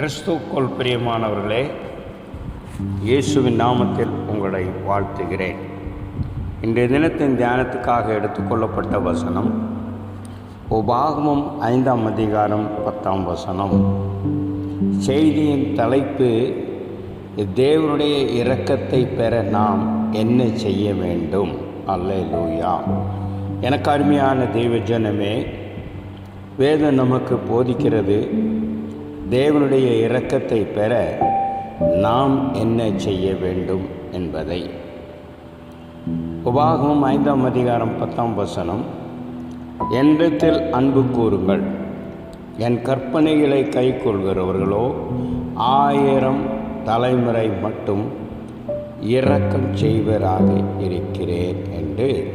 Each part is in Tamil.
கிறிஸ்துவுக்குள் பிரியமானவர்களே இயேசுவின் நாமத்தில் உங்களை வாழ்த்துகிறேன். இன்றைய தினத்தின் தியானத்துக்காக எடுத்துக்கொள்ளப்பட்ட வசனம் உபாகமம் ஐந்தாம் அதிகாரம் பத்தாம் வசனம். செய்தியின் தலைப்பு தேவனுடைய இரக்கத்தை பெற நாம் என்ன செய்ய வேண்டும்? அல்ல லூயா எனக்கு அருமையான தெய்வ ஜனமே வேதம் நமக்கு போதிக்கிறது தேவனுடைய இரக்கத்தை பெற நாம் என்ன செய்ய வேண்டும் என்பதை. உபாகமும் ஐந்தாம் அதிகாரம் பத்தாம் வசனம். என்றத்தில் அன்பு கூறுங்கள். என் கற்பனைகளை கைக்கொள்கிறவர்களோ ஆயிரம் தலைமுறை மட்டும் இரக்கம் செய்வராக இருக்கிறேன் என்று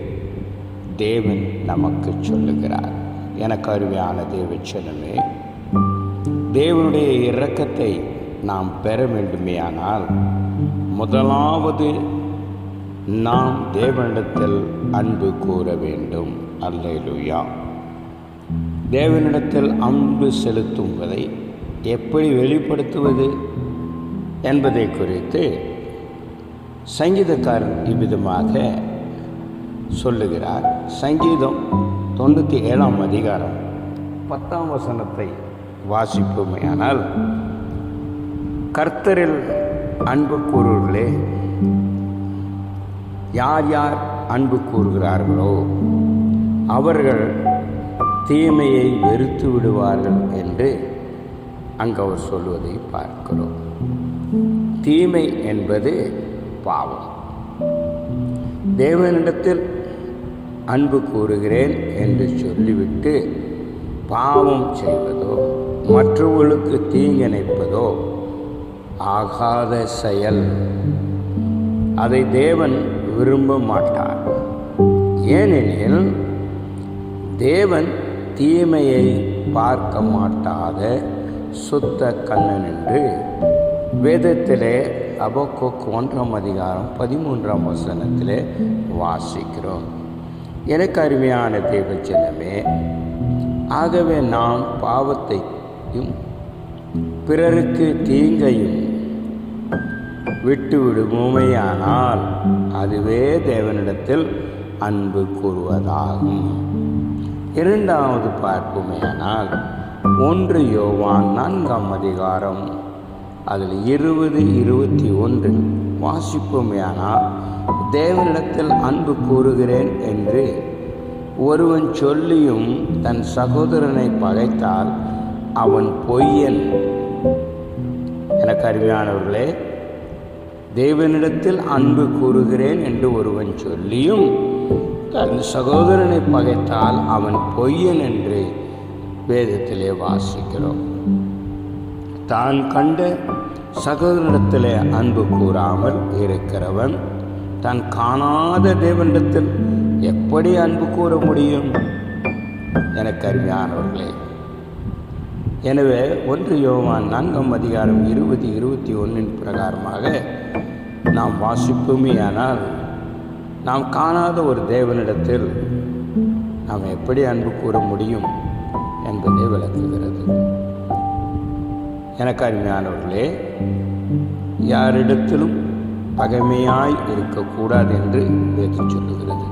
தேவன் நமக்கு சொல்லுகிறார். எனக்கு அருமையான தேவச்சனமே தேவனுடைய இரக்கத்தை நாம் பெற வேண்டுமேயானால் முதலாவது நாம் தேவனிடத்தில் அன்பு கூற வேண்டும். அல்லையா தேவனிடத்தில் அன்பு செலுத்துவதை எப்படி வெளிப்படுத்துவது என்பதை குறித்து சங்கீதக்காரன் இவ்விதமாக சொல்லுகிறார். சங்கீதம் தொண்ணூற்றி ஏழாம் அதிகாரம் பத்தாம் வசனத்தை வாசிப்போமையானால் கர்த்தரில் அன்பு கூறுவர்களே யார் யார் அன்பு கூறுகிறார்களோ அவர்கள் தீமையை வெறுத்து விடுவார்கள் என்று அங்கு அவர் சொல்வதை பார்க்கிறோம். தீமை என்பது பாவம். தேவனிடத்தில் அன்பு கூறுகிறேன் என்று சொல்லிவிட்டு பாவம் செய்வதோ மற்றவர்களுக்கு தீங்கிணைப்பதோ ஆகாத செயல். அதை தேவன் விரும்ப மாட்டார் ஏனெனில் தேவன் தீமையை பார்க்க மாட்டாத சுத்த கண்ணன் என்று வேதத்திலே அபோக்கோக் ஒன்றாம் அதிகாரம் பதிமூன்றாம் வசனத்திலே வாசிக்கிறோம். எனக்கு அருமையான தேவச்சனமே ஆகவே நாம் பாவத்தை நன்மையும் பிறருக்கு தீங்கையும் விட்டுவிடுவோமையானால் அதுவே தேவனிடத்தில் அன்பு கூறுவதாகும். இரண்டாவது பார்ப்போமேயானால் ஒன்று யோவான் நான்காம் அதிகாரம் அதில் இருபது இருபத்தி ஒன்று. வாசிப்போமேயானால் தேவனிடத்தில் அன்பு கூறுகிறேன் என்று ஒருவன் சொல்லியும் தன் சகோதரனை பகைத்தால் அவன் பொய்யன். எனக்கு அருமையானவர்களே தேவனிடத்தில் அன்பு கூறுகிறேன் என்று ஒருவன் சொல்லியும் தன் சகோதரனை பகைத்தால் அவன் பொய்யன் என்று வேதத்திலே வாசிக்கிறோம். தான் கண்ட சகோதரனிடத்திலே அன்பு கூறாமல் இருக்கிறவன் தான் காணாத தேவனிடத்தில் எப்படி அன்பு கூற முடியும்? எனக்கு அருமையானவர்களே எனவே ஒன்று யோவான் நான்காம் அதிகாரம் இருபது இருபத்தி ஒன்றின் பிரகாரமாக நாம் வாசிப்போமேயானால் நாம் காணாத ஒரு தேவனிடத்தில் நாம் எப்படி அன்பு கூற முடியும் என்பதை விளக்குகிறது. எனக்கு அருமையானவர்களே யாரிடத்திலும் பகைமையாய் இருக்கக்கூடாது என்று வேதம் சொல்லுகிறது.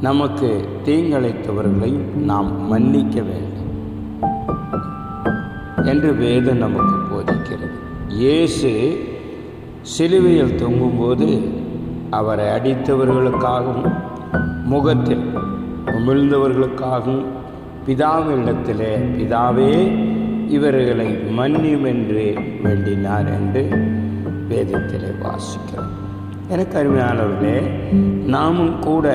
நமக்கு தீங்கிழைத்தவர்களை நாம் மன்னிக்க வேண்டும். என்று வேதம் நமக்கு போதிக்கிறது. இயேசு சிலுவையில் தொங்கும்போது அவரை அடித்தவர்களுக்காகவும் முகத்தில் உமிழ்ந்தவர்களுக்காகவும் பிதாவிடத்தில் பிதாவே இவர்களை மன்னியும் என்று வேண்டினார் என்று வேதத்தில் வாசிக்கிறோம். எனக்கு அருமையானவர்களே நாமும் கூட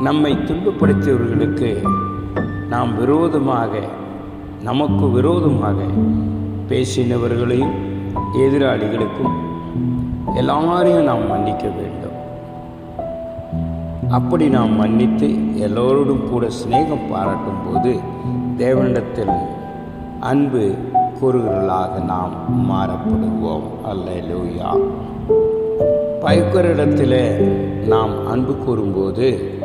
நம்மை துன்பப்படுத்தியவர்களுக்கு நாம் விரோதமாக நமக்கு விரோதமாக பேசினவர்களையும் எதிராளிகளுக்கும் எல்லாரையும் நாம் மன்னிக்க வேண்டும். அப்படி நாம் மன்னித்து எல்லோரோடும் கூட சிநேகம் பாராட்டும் போது தேவனிடத்தில் அன்பு கூறுகிறவர்களாக நாம் மாறப்படுவோம். அல்ல லூயா பயக்கரிடத்தில் நாம் அன்பு கூறும்போது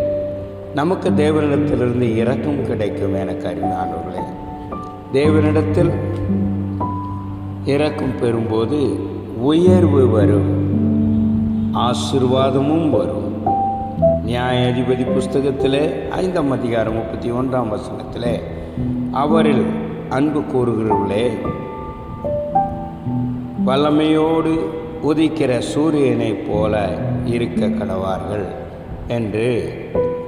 நமக்கு தேவனிடத்திலிருந்து இரக்கம் கிடைக்கும் என அருமையானவர்களே தேவனிடத்தில் இறக்கம் பெறும்போது உயர்வு வரும். ஆசிர்வாதமும் வரும். நியாயாதிபதி புஸ்தகத்தில் ஐந்தாம் அதிகாரம் முப்பத்தி ஒன்றாம் வசனத்தில் அவரில் அன்பு கூறுகிறவர்களே வல்லமையோடு உதிக்கிற சூரியனைப் போல இருக்க கடவார்கள் என்று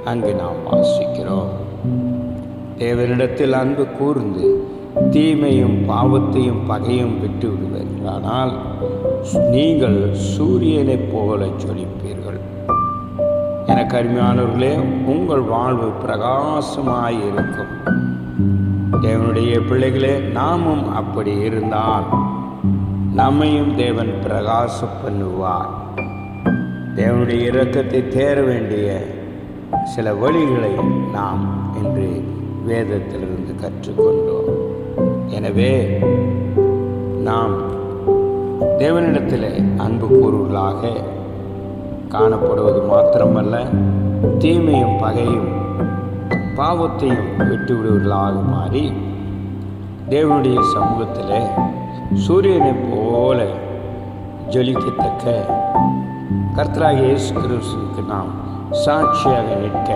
அங்கு நாம் வாசிக்கிறோம். தேவனிடத்தில் அன்பு கூர்ந்து தீமையும் பாவத்தையும் பகையும் விட்டு விடுவீர்களானால் நீங்கள் சூரியனைப் போல ஜொலிப்பீர்கள். எனக்கு அருமையானவர்களே உங்கள் வாழ்வு பிரகாசமாய் இருக்கும் தேவனுடைய பிள்ளைகளே நாமும் அப்படி இருந்தால் நம்மையும் தேவன் பிரகாச பண்ணுவார். தேவனுடைய இரக்கத்தை தேர வேண்டிய சில வழிகளை நாம் இன்று வேதத்திலிருந்து கற்றுக்கொண்டோம். எனவே நாம் தேவனிடத்தில் அன்பு கூறுவர்களாக காணப்படுவது மாத்திரமல்ல தீமையும் பகையும் பாவத்தையும் விட்டுவிடுவர்களாக மாறி தேவனுடைய சமூகத்தில் சூரியனை போல ஜொலிக்கத்தக்க கர்த்தராக இயேசு கிறிஸ்துக்கு நாம் சாட்சியாக நிற்க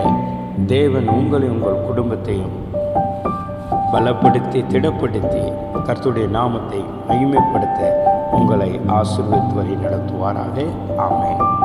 தேவன் உங்களை உங்கள் குடும்பத்தையும் பலப்படுத்தி திடப்படுத்தி கர்த்துடைய நாமத்தை மகிமைப்படுத்த உங்களை ஆசீர்வதித்து வழி நடத்துவாராக. ஆமேன்.